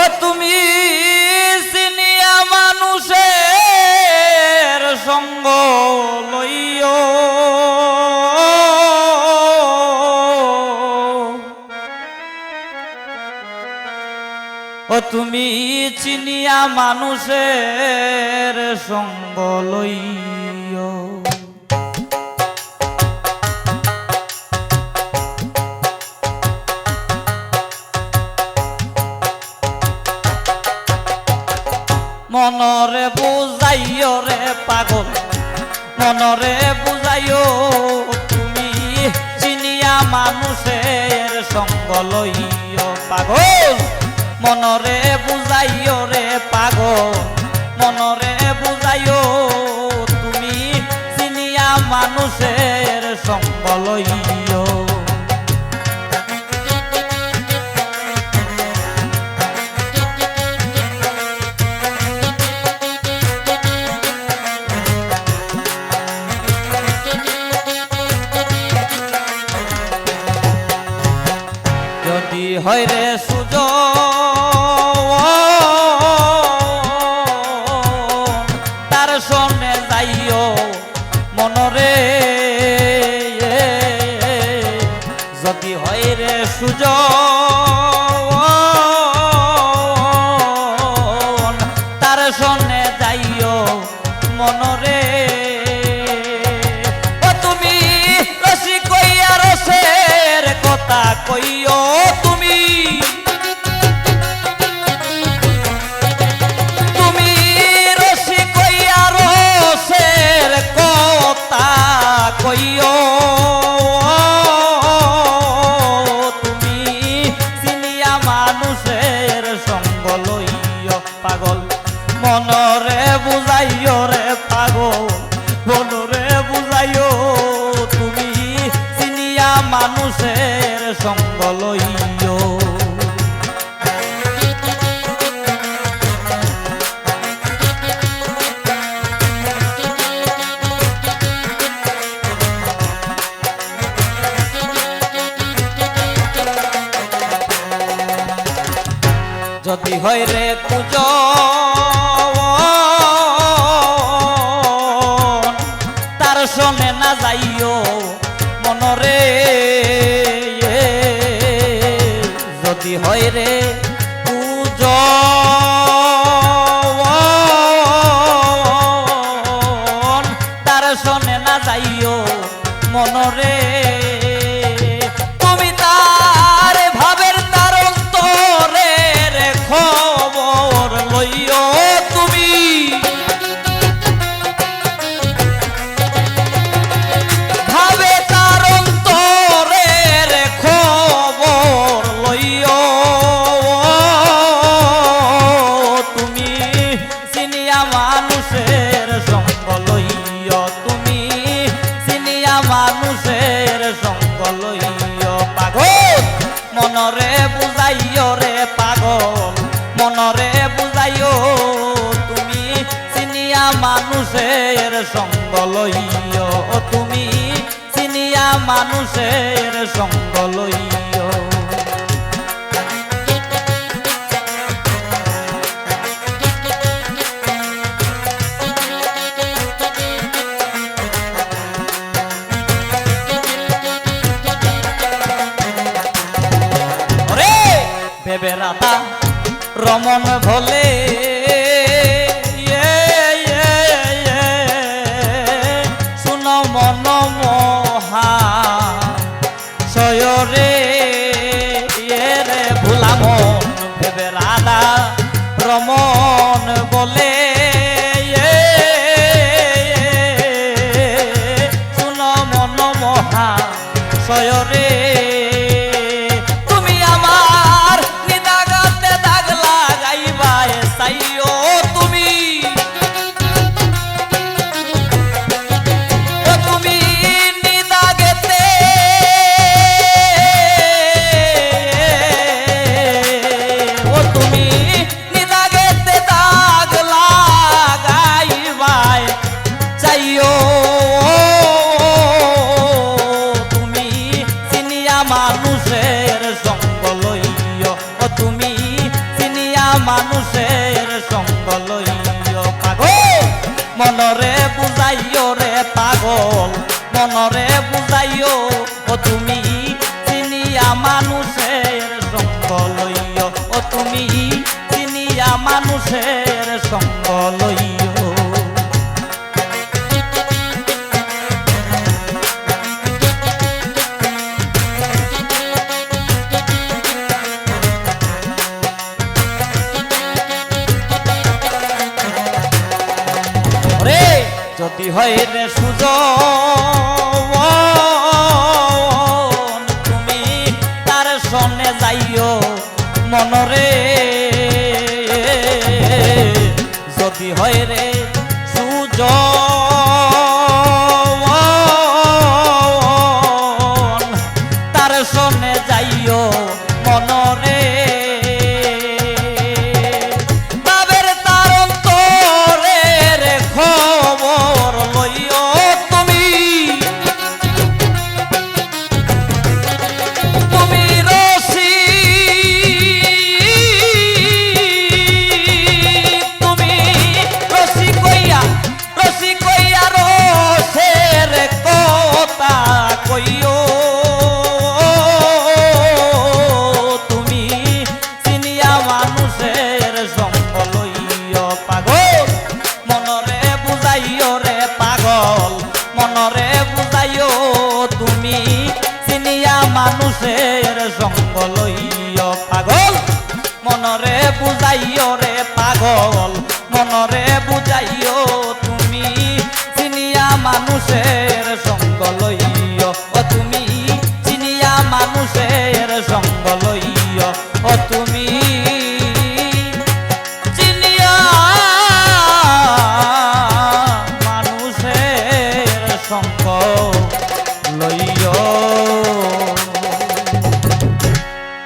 ও তুমি সিনিয়া মানুষের সঙ্গ লইও। ও তুমি চিনিয়া মানুষের সঙ্গ লইও। মনরে বুঝাইও রে পাগল, মনরে বুঝাইও, তুমি চিনিয়া মানুষের সঙ্গ লইও পাগল, মনরে বুঝাইও রে পাগল, মনরে বুঝাইও, তুমি চিনিয়া মানুষের সঙ্গ হয় রে সুজ তার সনে যাইও মনরে। যদি হয় রে সুজ তার সনে যাইও মনরে। তুমি রসি কইয়া রসের কথা কইও মনরে বুঝাইও রে পাগল, মনরে বুঝাইও, তুমি চিনিয়া মানুষের সঙ্গ লইও। যদি হয় রে পুজ যদি হয় রে মানুষের সঙ্গ লইয় পাগল। মনরে বুঝাইও রে পাগল। মনরে বুঝাইও, তুমি চিনিয়া মানুষের সঙ্গ লইয় তুমি চিনিয়া মানুষের সঙ্গ লইও। রমন ভোলে শুনো মন মহা সয়রে রে ভুলাম ভেবে রাধা রমন বলে। মানুষের সঙ্গ লইয় ও তুমি চিনিয়া মানুষের সঙ্গ লইয় যদি হয় রে সুজন Oh.